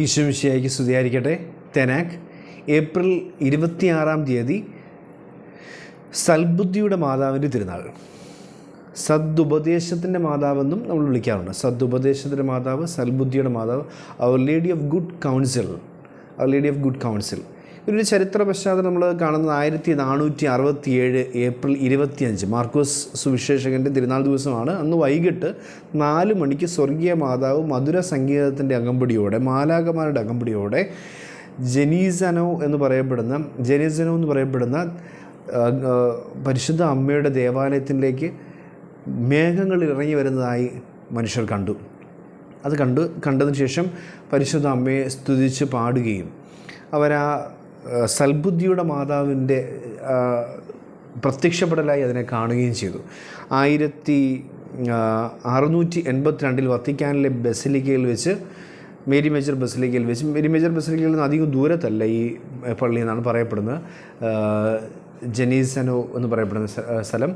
ഈശ്വമിശിയായിക്ക് സ്തുതിയായിരിക്കട്ടെ. തെനാക്ക് ഏപ്രിൽ ഇരുപത്തിയാറാം തീയതി സൽബുദ്ധിയുടെ മാതാവിന്റെ തിരുനാൾ. സദ്ുപദേശത്തിന്റെ മാതാവെന്നും നമ്മൾ വിളിക്കാറുണ്ട്. സദ്ുപദേശത്തിന്റെ മാതാവ് സൽബുദ്ധിയുടെ മാതാവ് our lady of good counsel our lady of good counsel ഇതിന്റെ ചരിത്ര പശ്ചാത്തലം നമ്മൾ കാണുന്നത് ആയിരത്തി നാനൂറ്റി അറുപത്തി ഏഴ് ഏപ്രിൽ ഇരുപത്തിയഞ്ച്. മാർക്കോസ് സുവിശേഷകന്റെ തിരുനാൾ ദിവസമാണ്. അന്ന് വൈകിട്ട് നാല് മണിക്ക് സ്വർഗീയ മാതാവ് മധുര സംഗീതത്തിന്റെ അകമ്പടിയോടെ മാലാകമാരുടെ അകമ്പടിയോടെ ജനീസനോ എന്ന് പറയപ്പെടുന്ന ജനീസനോ എന്ന് പറയപ്പെടുന്ന പരിശുദ്ധ അമ്മയുടെ ദേവാലയത്തിലേക്ക് മേഘങ്ങൾ ഇറങ്ങി വരുന്നതായി മനുഷ്യർ കണ്ടു. അത് കണ്ടു കണ്ടതിന് ശേഷം പരിശുദ്ധ അമ്മയെ സ്തുതിച്ച് പാടുകയും അവരാ സൽബുദ്ധിയുടെ മാതാവിന്റെ പ്രത്യക്ഷപ്പെടലായി അതിനെ കാണുകയും ചെയ്തു. ആയിരത്തി അറുന്നൂറ്റി എൺപത്തിരണ്ടിൽ വത്തിക്കാനിലെ ബസിലിക്കയിൽ വെച്ച് മേരി മേജർ ബസിലിക്കയിൽ വെച്ച് മേരി മേജർ ബസിലിക്കയിൽ നിന്ന് അധികം ദൂരത്തല്ല ഈ പള്ളി എന്നാണ് പറയപ്പെടുന്നത്. ജനീസനോ എന്ന് പറയപ്പെടുന്ന സ്ഥലം.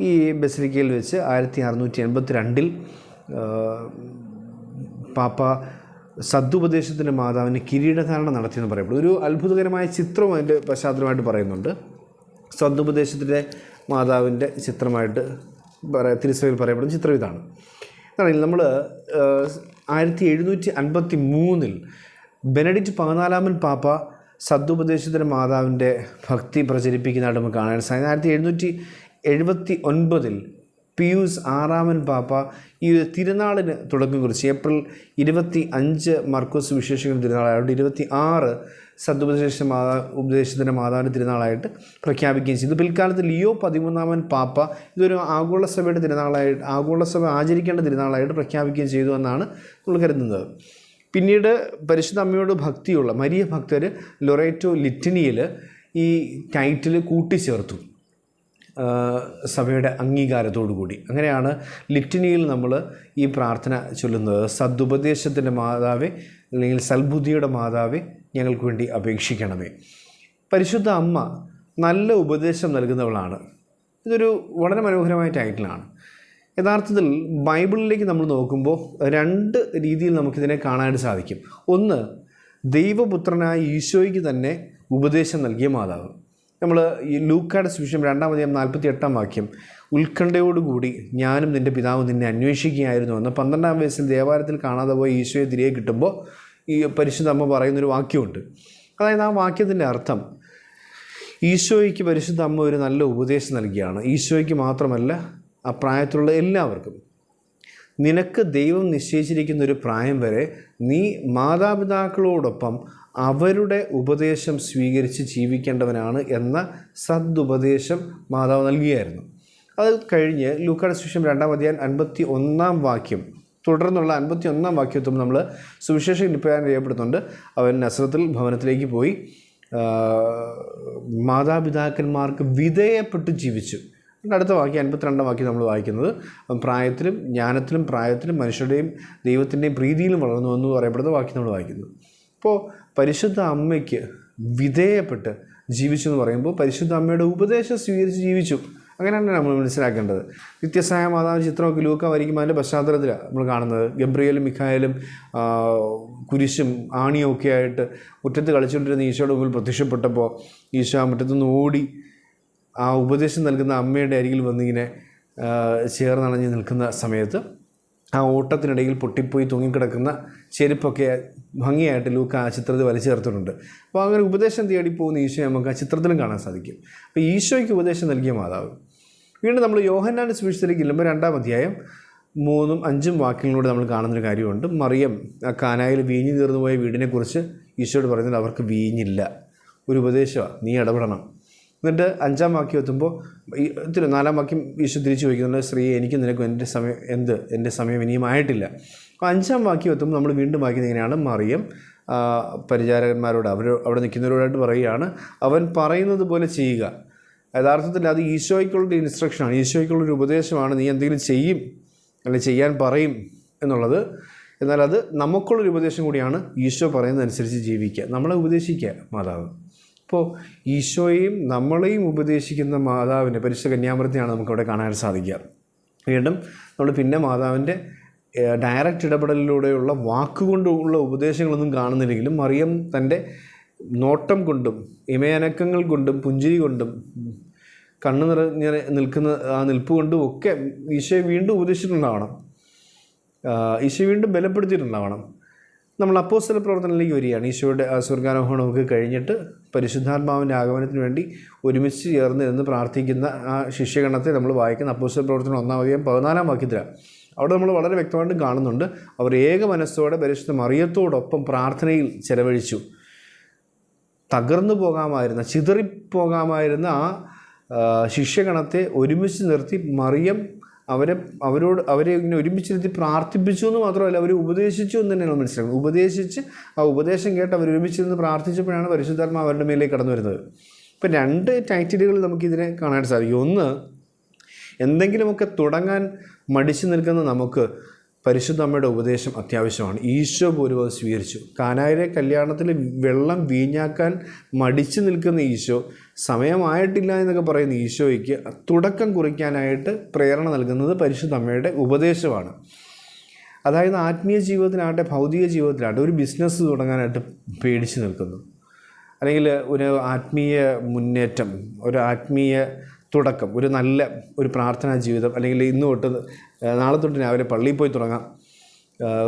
ഈ ബസിലിക്കയിൽ വെച്ച് ആയിരത്തി അറുന്നൂറ്റി എൺപത്തി രണ്ടിൽ പാപ്പ സദ്ുപദേശത്തിന്റെ മാതാവിന് കിരീടധാരണ നടത്തിയെന്ന് പറയപ്പെടും. ഒരു അത്ഭുതകരമായ ചിത്രം അതിന്റെ പശ്ചാത്തലമായിട്ട് പറയുന്നുണ്ട്. സദ്ുപദേശത്തിന്റെ മാതാവിന്റെ ചിത്രമായിട്ട് തിരുസഭയിൽ പറയപ്പെടുന്ന ചിത്രം ഇതാണ്. ഇതാണെങ്കിൽ നമ്മൾ ആയിരത്തി എഴുന്നൂറ്റി അൻപത്തി മൂന്നിൽ ബെനഡിക്റ്റ് പതിനാലാമൻ പാപ്പ സദ്ുപദേശത്തിന്റെ മാതാവിന്റെ ഭക്തി പ്രചരിപ്പിക്കുന്നതായിട്ട് നമുക്ക് കാണാൻ സാധിക്കും. ആയിരത്തി എഴുന്നൂറ്റി എഴുപത്തി ഒൻപതിൽ പിയൂസ് ആറാമൻ പാപ്പ ഈ തിരുനാളിന് തുടക്കം കുറിച്ച് ഏപ്രിൽ ഇരുപത്തി അഞ്ച് മർക്കോസ് വിശേഷങ്ങൾ തിരുനാളായതുകൊണ്ട് ഇരുപത്തി ആറ് സദ്ുപദേശ മാതാ ഉപദേശത്തിന്റെ മാതാവിന്റെ തിരുനാളായിട്ട് പ്രഖ്യാപിക്കുകയും ചെയ്തു. പിൽക്കാലത്ത് ലിയോ പതിമൂന്നാമൻ പാപ്പ ഇതൊരു ആഗോളസഭയുടെ തിരുനാളായിട്ട് ആഗോള സഭ ആചരിക്കേണ്ട തിരുനാളായിട്ട് പ്രഖ്യാപിക്കുകയും ചെയ്തു എന്നാണ് നമ്മൾ കരുതുന്നത്. പിന്നീട് പരിശുദ്ധ അമ്മയോട് ഭക്തിയുള്ള മരിയ ഭക്തർ ലൊറേറ്റോ ലിറ്റിനിയിൽ ഈ ടൈറ്റിൽ കൂട്ടിച്ചേർത്തു. സഭയുടെ കൂടി അങ്ങനെയാണ് ലിറ്റിനിയിൽ നമ്മൾ ഈ പ്രാർത്ഥന ചൊല്ലുന്നത്. സദുപദേശത്തിന്റെ മാതാവേ അല്ലെങ്കിൽ സൽബുദ്ധിയുടെ മാതാവേ ഞങ്ങൾക്ക് വേണ്ടി അപേക്ഷിക്കണമേ. പരിശുദ്ധ അമ്മ നല്ല ഉപദേശം നൽകുന്നവളാണ്. ഇതൊരു വളരെ മനോഹരമായ ടൈറ്റിലാണ്. യഥാർത്ഥത്തിൽ ബൈബിളിലേക്ക് നമ്മൾ നോക്കുമ്പോൾ രണ്ട് രീതിയിൽ നമുക്കിതിനെ കാണാനായിട്ട് സാധിക്കും. ഒന്ന് ദൈവപുത്രനായ ഈശോയ്ക്ക് തന്നെ ഉപദേശം നൽകിയ മാതാവ്. നമ്മൾ ഈ ലൂക്കാട് സുവിശേഷം രണ്ടാം അധികം നാൽപ്പത്തി എട്ടാം വാക്യം ഉത്കണ്ഠയോടുകൂടി ഞാനും നിന്റെ പിതാവ് നിന്നെ അന്വേഷിക്കുകയായിരുന്നു എന്ന്. പന്ത്രണ്ടാം വയസ്സിൽ ദേവാലയത്തിൽ കാണാതെ പോയി ഈശോയെ തിരികെ കിട്ടുമ്പോൾ ഈ പരിശുദ്ധ അമ്മ പറയുന്നൊരു വാക്യമുണ്ട്. അതായത് ആ വാക്യത്തിന്റെ അർത്ഥം ഈശോയ്ക്ക് പരിശുദ്ധ അമ്മ ഒരു നല്ല ഉപദേശം നൽകിയാണ്. ഈശോയ്ക്ക് മാത്രമല്ല ആ പ്രായത്തിലുള്ള എല്ലാവർക്കും. നിനക്ക് ദൈവം നിശ്ചയിച്ചിരിക്കുന്ന ഒരു പ്രായം വരെ നീ മാതാപിതാക്കളോടൊപ്പം അവരുടെ ഉപദേശം സ്വീകരിച്ച് ജീവിക്കേണ്ടവനാണ് എന്ന സദുപദേശം മാതാവ് നൽകിയായിരുന്നു. അത് കഴിഞ്ഞ് ലൂക്കാട് സുവിശേഷം രണ്ടാം അധ്യായം അൻപത്തി ഒന്നാം വാക്യം തുടർന്നുള്ള അൻപത്തി ഒന്നാം വാക്യത്വം നമ്മൾ സുവിശേഷ നിപ്പയാൻ രേഖപ്പെടുത്തുന്നുണ്ട് അവൻ നസ്രത്തിൽ ഭവനത്തിലേക്ക് പോയി മാതാപിതാക്കന്മാർക്ക് വിധേയപ്പെട്ട് ജീവിച്ചു. അടുത്ത വാക്യം അൻപത്തിരണ്ടാം വാക്യം നമ്മൾ വായിക്കുന്നത് പ്രായത്തിലും ജ്ഞാനത്തിലും പ്രായത്തിലും മനുഷ്യരുടെയും ദൈവത്തിന്റെയും പ്രീതിയിലും വളർന്നു എന്ന് പറയപ്പെടുന്ന വാക്യം നമ്മൾ വായിക്കുന്നു. അപ്പോൾ പരിശുദ്ധ അമ്മയ്ക്ക് വിധേയപ്പെട്ട് ജീവിച്ചു എന്ന് പറയുമ്പോൾ പരിശുദ്ധ അമ്മയുടെ ഉപദേശം സ്വീകരിച്ച് ജീവിച്ചു. അങ്ങനെയാണ് നമ്മൾ മനസ്സിലാക്കേണ്ടത്. വ്യത്യസ്തമായ മാതാവ് ചിത്രമൊക്കെ ലൂക്ക വരയ്ക്കുമ്പോൾ അതിന്റെ പശ്ചാത്തലത്തിലാണ് നമ്മൾ കാണുന്നത്. ഗബ്രിയലും മിഖായലും കുരിശും ആണിയും ഒക്കെ ആയിട്ട് മുറ്റത്ത് കളിച്ചുകൊണ്ടിരുന്ന ഈശോയുടെ മുമ്പിൽ പ്രത്യക്ഷപ്പെട്ടപ്പോൾ ഈശോ ആ മുറ്റത്തുനിന്ന് ഓടി ആ ഉപദേശം നൽകുന്ന അമ്മയുടെ അരികിൽ വന്നിങ്ങനെ ചേർന്നണഞ്ഞ് നിൽക്കുന്ന സമയത്ത് ആ ഓട്ടത്തിനിടയിൽ പൊട്ടിപ്പോയി തൂങ്ങിക്കിടക്കുന്ന ചെരുപ്പൊക്കെ ഭംഗിയായിട്ട് ലൂക്ക് ആ ചിത്രത്തിൽ വലിച്ചു ചേർത്തിട്ടുണ്ട്. അപ്പോൾ അങ്ങനെ ഉപദേശം തേടി പോകുന്ന ഈശോയെ നമുക്ക് ആ ചിത്രത്തിലും കാണാൻ സാധിക്കും. അപ്പോൾ ഈശോയ്ക്ക് ഉപദേശം നൽകിയ മാതാവ്. വീണ്ടും നമ്മൾ യോഹന്നാന്റെ സുവിശേഷത്തിലേക്ക് ചെല്ലുമ്പോൾ രണ്ടാം അധ്യായം മൂന്നും അഞ്ചും വാക്യങ്ങളിലൂടെ നമ്മൾ കാണുന്നൊരു കാര്യമുണ്ട്. മറിയം ആ കാനായിൽ വീഞ്ഞു തീർന്നു പോയ വീടിനെക്കുറിച്ച് ഈശോയോട് പറയുന്നത് അവർക്ക് വീഞ്ഞില്ല. ഒരു ഉപദേശമാണ് നീ ഇടപെടണം. എന്നിട്ട് അഞ്ചാം വാക്യം എത്തുമ്പോൾ ഇത്തിരി നാലാം വാക്യം ഈശോ തിരിച്ചു ചോദിക്കുന്നുണ്ട് സ്ത്രീ എനിക്ക് നിനക്കും എന്റെ സമയം എന്ത്? എന്റെ സമയം ഇനിയും ആയിട്ടില്ല. അപ്പോൾ അഞ്ചാം വാക്യം എത്തുമ്പോൾ നമ്മൾ വീണ്ടും വായിക്കുന്നത് ഇങ്ങനെയാണ് മറിയം പരിചാരകന്മാരോട് അവർ അവിടെ നിൽക്കുന്നവരോടായിട്ട് പറയുകയാണ് അവൻ പറയുന്നത് പോലെ ചെയ്യുക. യഥാർത്ഥത്തിൽ അത് ഈശോയ്ക്കുള്ളൊരു ഇൻസ്ട്രക്ഷനാണ് ഈശോയ്ക്കുള്ള ഒരു ഉപദേശമാണ്. നീ എന്തെങ്കിലും ചെയ്യും അല്ലെങ്കിൽ ചെയ്യാൻ പറയും എന്നുള്ളത്. എന്നാൽ അത് നമുക്കുള്ളൊരു ഉപദേശം കൂടിയാണ് ഈശോ പറയുന്നതനുസരിച്ച് ജീവിക്കുക. നമ്മളെ ഉപദേശിക്കുക മാതാവ്. അപ്പോൾ ഈശോയെയും നമ്മളെയും ഉപദേശിക്കുന്ന മാതാവിന്റെ പരിശുദ്ധ കന്യാമൃത്തിയാണ് നമുക്കവിടെ കാണാൻ സാധിക്കുക. വീണ്ടും നമ്മൾ പിന്നെ മാതാവിന്റെ ഡയറക്റ്റ് ഇടപെടലിലൂടെയുള്ള വാക്കുകൊണ്ടുള്ള ഉപദേശങ്ങളൊന്നും കാണുന്നില്ലെങ്കിലും മറിയം തന്റെ നോട്ടം കൊണ്ടും ഇമയനക്കങ്ങൾ കൊണ്ടും പുഞ്ചിരി കൊണ്ടും കണ്ണു നിറഞ്ഞ നിൽക്കുന്ന ആ നിൽപ്പ് കൊണ്ടും ഒക്കെ ഈശോയെ വീണ്ടും ഉപദേശിച്ചിട്ടുണ്ടാവണം. ഈശോ വീണ്ടും ബലപ്പെടുത്തിയിട്ടുണ്ടാവണം. നമ്മൾ അപ്പോസ്റ്റൽ പ്രവർത്തനത്തിലേക്ക് വരികയാണ്. ഈശോയുടെ സ്വർഗാരോഹണമൊക്കെ കഴിഞ്ഞിട്ട് പരിശുദ്ധാത്മാവിന്റെ ആഗമനത്തിന് വേണ്ടി ഒരുമിച്ച് ചേർന്ന് നിന്ന് പ്രാർത്ഥിക്കുന്ന ആ ശിഷ്യഗണത്തെ നമ്മൾ വായിക്കുന്ന അപ്പോസ്റ്റൽ പ്രവർത്തനം ഒന്നാം അധികം പതിനാലാം വാക്യത്തിലാണ് അവിടെ നമ്മൾ വളരെ വ്യക്തമായിട്ടും കാണുന്നുണ്ട്. അവർ ഏക മനസ്സോടെ പരിശുദ്ധ മറിയത്തോടൊപ്പം പ്രാർത്ഥനയിൽ ചെലവഴിച്ചു. തകർന്നു പോകാമായിരുന്ന ചിതറിപ്പോകാമായിരുന്ന ആ, ശിഷ്യഗണത്തെ ഒരുമിച്ച് നിർത്തി മറിയം അവരെ അവരോട് അവരെ ഇങ്ങനെ ഒരുമിച്ചിരുത്തി പ്രാർത്ഥിപ്പിച്ചു എന്ന് മാത്രമല്ല അവർ ഉപദേശിച്ചു എന്ന് തന്നെയാണ് മനസ്സിലാക്കുന്നത്. ഉപദേശിച്ച് ആ ഉപദേശം കേട്ട് അവർ ഒരുമിച്ച് പ്രാർത്ഥിച്ചപ്പോഴാണ് പരിശുദ്ധാത്മ അവരുടെ മേലേക്ക് കടന്നു വരുന്നത്. ഇപ്പം രണ്ട് ടൈറ്റിലുകൾ നമുക്കിതിനെ കാണാൻ സാധിക്കും. ഒന്ന് എന്തെങ്കിലുമൊക്കെ തുടങ്ങാൻ മടിച്ചു നിൽക്കുന്ന നമുക്ക് പരിശുദ്ധ അമ്മയുടെ ഉപദേശം അത്യാവശ്യമാണ്. ഈശോ പോലും അത് സ്വീകരിച്ചു. കാനായിലെ കല്യാണത്തിൽ വെള്ളം വീഞ്ഞാക്കാൻ മടിച്ചു നിൽക്കുന്ന ഈശോ സമയമായിട്ടില്ല എന്നൊക്കെ പറയുന്ന ഈശോയ്ക്ക് തുടക്കം കുറിക്കാനായിട്ട് പ്രേരണ നൽകുന്നത് പരിശുദ്ധ അമ്മയുടെ ഉപദേശമാണ്. അതായത് ആത്മീയ ജീവിതത്തിലാകട്ടെ ഭൗതിക ജീവിതത്തിലാകട്ടെ ഒരു ബിസിനസ് തുടങ്ങാനായിട്ട് പേടിച്ചു നിൽക്കുന്നു. അല്ലെങ്കിൽ ഒരു ആത്മീയ മുന്നേറ്റം ഒരു ആത്മീയ തുടക്കം ഒരു നല്ല ഒരു പ്രാർത്ഥനാ ജീവിതം അല്ലെങ്കിൽ ഇന്ന് തൊട്ട് നാളെ തൊട്ട് രാവിലെ പള്ളിയിൽ പോയി തുടങ്ങാം.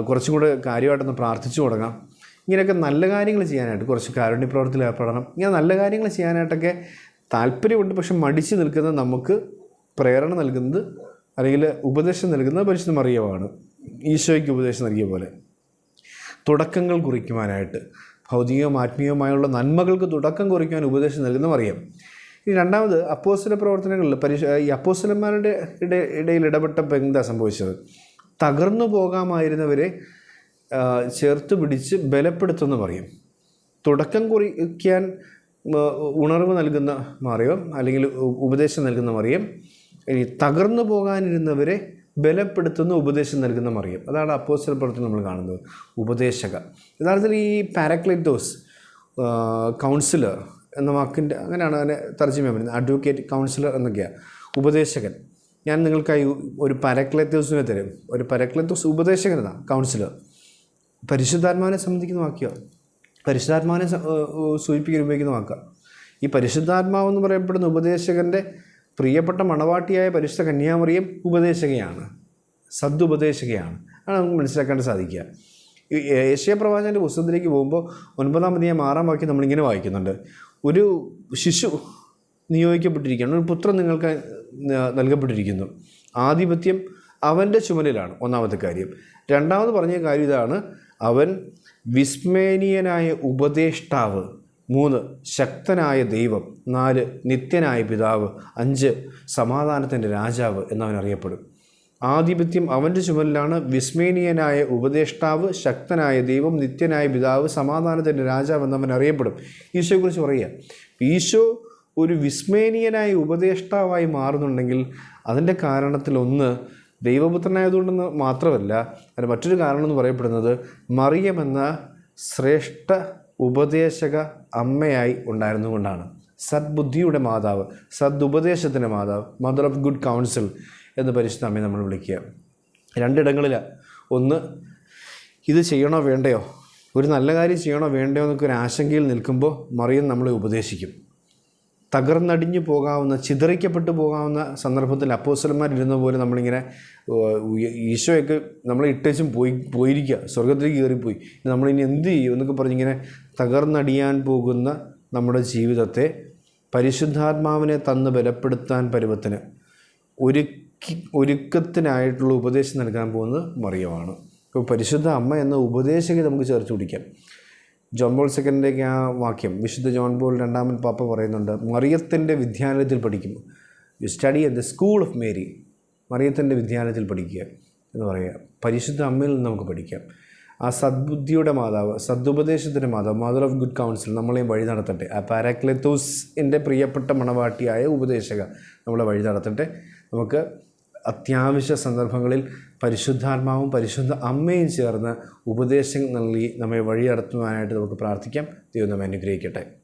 കുറച്ചും കൂടെ കാര്യമായിട്ടൊന്ന് പ്രാർത്ഥിച്ചു തുടങ്ങാം. ഇങ്ങനെയൊക്കെ നല്ല കാര്യങ്ങൾ ചെയ്യാനായിട്ട് കുറച്ച് കാരുണ്യ പ്രവർത്തനത്തിൽ ഏർപ്പെടണം. ഇങ്ങനെ നല്ല കാര്യങ്ങൾ ചെയ്യാനായിട്ടൊക്കെ താല്പര്യമുണ്ട്. പക്ഷെ മടിച്ച് നിൽക്കുന്നത് നമുക്ക് പ്രേരണ നൽകുന്നത് അല്ലെങ്കിൽ ഉപദേശം നൽകുന്നത് പരിശുദ്ധ മറിയമാണ്. ഈശോയ്ക്ക് ഉപദേശം നൽകിയ പോലെ. തുടക്കങ്ങൾ കുറിക്കുവാനായിട്ട് ഭൗതികവും ആത്മീയവുമായുള്ള നന്മകൾക്ക് തുടക്കം കുറിക്കുവാൻ ഉപദേശം നൽകുന്ന മറിയം. ഇനി രണ്ടാമത് അപ്പോസ്തല പ്രവർത്തനങ്ങളിൽ പരിശ ഈ അപ്പോസ്തലന്മാരുടെ ഇട ഇടയിൽ ഇടപെട്ടപ്പോൾ എന്താ സംഭവിച്ചത്? തകർന്നു പോകാമായിരുന്നവരെ ചേർത്ത് പിടിച്ച് ബലപ്പെടുത്തുമെന്ന് പറയും. തുടക്കം കുറിക്കാൻ ഉണർവ് നൽകുന്ന മറിയം അല്ലെങ്കിൽ ഉപദേശം നൽകുന്ന മറിയം ഇനി തകർന്നു പോകാനിരുന്നവരെ ബലപ്പെടുത്തുന്ന ഉപദേശം നൽകുന്ന മറിയം അതാണ് അപ്പോസ്റ്റൽ പ്രവർത്തനം നമ്മൾ കാണുന്നത്. ഉപദേശക. യഥാർത്ഥത്തിൽ ഈ പാരക്ലൈറ്റോസ് കൗൺസിലർ എന്ന വാക്കിന്റെ അങ്ങനെയാണ് അതിനെ തർജമ ചെയ്യുന്നത് അഡ്വക്കേറ്റ് കൗൺസിലർ എന്നൊക്കെയാണ് ഉപദേശകൻ. ഞാൻ നിങ്ങൾക്കായി ഒരു പരക്ലത്തോസിനെ തരും. ഒരു പരക്ലത്തോസ് ഉപദേശകൻ എന്നാണ് കൗൺസിലർ പരിശുദ്ധാത്മാവിനെ സംബന്ധിക്കുന്ന വാക്യോ. പരിശുദ്ധാത്മാവിനെ സൂചിപ്പിക്കാൻ ഉപയോഗിക്കുന്ന വാക്കുക ഈ പരിശുദ്ധാത്മാവെന്ന് പറയപ്പെടുന്ന ഉപദേശകന്റെ പ്രിയപ്പെട്ട മണവാട്ടിയായ പരിശുദ്ധ കന്യാമറിയം ഉപദേശകയാണ്. സദുപദേശകയാണ് ആണ് നമുക്ക് മനസ്സിലാക്കാൻ സാധിക്കുക. ഈ ഏഷ്യ പ്രവാചന്റെ പുസ്തകത്തിലേക്ക് പോകുമ്പോൾ ഒൻപതാം അധികം ആറാം വാക്യം നമ്മളിങ്ങനെ വായിക്കുന്നുണ്ട്. ഒരു ശിശു നിയോഗിക്കപ്പെട്ടിരിക്കുകയാണ് ഒരു പുത്രൻ നിങ്ങൾക്ക് നൽകപ്പെട്ടിരിക്കുന്നു. ആധിപത്യം അവന്റെ ചുമലിലാണ് ഒന്നാമത്തെ കാര്യം. രണ്ടാമത് പറഞ്ഞ കാര്യം ഇതാണ് അവൻ വിസ്മേനീയനായ ഉപദേഷ്ടാവ് മൂന്ന് ശക്തനായ ദൈവം നാല് നിത്യനായ പിതാവ് അഞ്ച് സമാധാനത്തിന്റെ രാജാവ് എന്നവൻ അറിയപ്പെടും. ആധിപത്യം അവന്റെ ചുമലിലാണ്. വിസ്മേനീയനായ ഉപദേഷ്ടാവ് ശക്തനായ ദൈവം നിത്യനായ പിതാവ് സമാധാനത്തിന്റെ രാജാവ് എന്നവൻ അറിയപ്പെടും. ഈശോയെക്കുറിച്ച് പറയുക. ഈശോ ഒരു വിസ്മേനീയനായ ഉപദേഷ്ടാവായി മാറുന്നുണ്ടെങ്കിൽ അതിന്റെ കാരണത്തിലൊന്ന് ദൈവപുത്രനായതുകൊണ്ടെന്ന് മാത്രമല്ല അതിന് മറ്റൊരു കാരണം എന്ന് പറയപ്പെടുന്നത് മറിയമെന്ന ശ്രേഷ്ഠ ഉപദേശക അമ്മയായി ഉണ്ടായിരുന്നുകൊണ്ടാണ് സദ്ബുദ്ധിയുടെ മാതാവ് സദുപദേശത്തിന്റെ മാതാവ് മദർ ഓഫ് ഗുഡ് കൗൺസിൽ എന്ന് പരിശുദ്ധ അമ്മയെ നമ്മൾ വിളിക്കുക. രണ്ടിടങ്ങളിലാണ് ഒന്ന് ഇത് ചെയ്യണോ വേണ്ടയോ? ഒരു നല്ല കാര്യം ചെയ്യണോ വേണ്ടയോ എന്നൊക്കെ ഒരു ആശങ്കയിൽ നിൽക്കുമ്പോൾ മറിയം നമ്മളെ ഉപദേശിക്കും. തകർന്നടിഞ്ഞു പോകാവുന്ന ചിതറിക്കപ്പെട്ടു പോകാവുന്ന സന്ദർഭത്തിൽ അപ്പോസ്റ്റലന്മാരിരുന്ന പോലെ നമ്മളിങ്ങനെ ഈശോയൊക്കെ നമ്മളെ ഇട്ടേച്ചും പോയി പോയിരിക്കുക. സ്വർഗത്തിലേക്ക് കയറിപ്പോയി. നമ്മളിനി എന്ത് ചെയ്യും എന്നൊക്കെ പറഞ്ഞിങ്ങനെ തകർന്നടിയാൻ പോകുന്ന നമ്മുടെ ജീവിതത്തെ പരിശുദ്ധാത്മാവിനെ തന്ന് ബലപ്പെടുത്താൻ പരുവത്തിന് ഒരുക്കി ഒരുക്കത്തിനായിട്ടുള്ള ഉപദേശം നൽകാൻ പോകുന്നത് മറിയമാണ്. ഇപ്പോൾ പരിശുദ്ധ അമ്മ എന്ന ഉപദേശകെ നമുക്ക് ചേർത്ത് പിടിക്കാം. ജോൺ ബോൾ സെക്കൻഡിലേക്ക് ആ വാക്യം വിശുദ്ധ ജോൺ ബോൾ രണ്ടാമൻ പാപ്പ പറയുന്നുണ്ട് മറിയത്തിന്റെ വിദ്യാലയത്തിൽ പഠിക്കും. You study at the school of Mary മറിയത്തിന്റെ വിദ്യാലയത്തിൽ പഠിക്കുക എന്ന് പറയുക. പരിശുദ്ധ അമ്മയിൽ നിന്ന് നമുക്ക് പഠിക്കാം. ആ സദ്ബുദ്ധിയുടെ മാതാവ് സദുപദേശത്തിന്റെ മാതാവ് മദർ ഓഫ് ഗുഡ് കൗൺസിൽ നമ്മളെയും വഴി നടത്തട്ടെ. ആ പാരാക്ലെത്തോസിന്റെ പ്രിയപ്പെട്ട മണവാട്ടിയായ ഉപദേശക നമ്മളെ വഴി നടത്തട്ടെ. നമുക്ക് അത്യാവശ്യ സന്ദർഭങ്ങളിൽ പരിശുദ്ധാത്മാവും പരിശുദ്ധ അമ്മയും ചേർന്ന് ഉപദേശം നൽകി നമ്മെ വഴി നടത്തുവാനായിട്ട് നമുക്ക് പ്രാർത്ഥിക്കാം. ദൈവം നമ്മെ അനുഗ്രഹിക്കട്ടെ.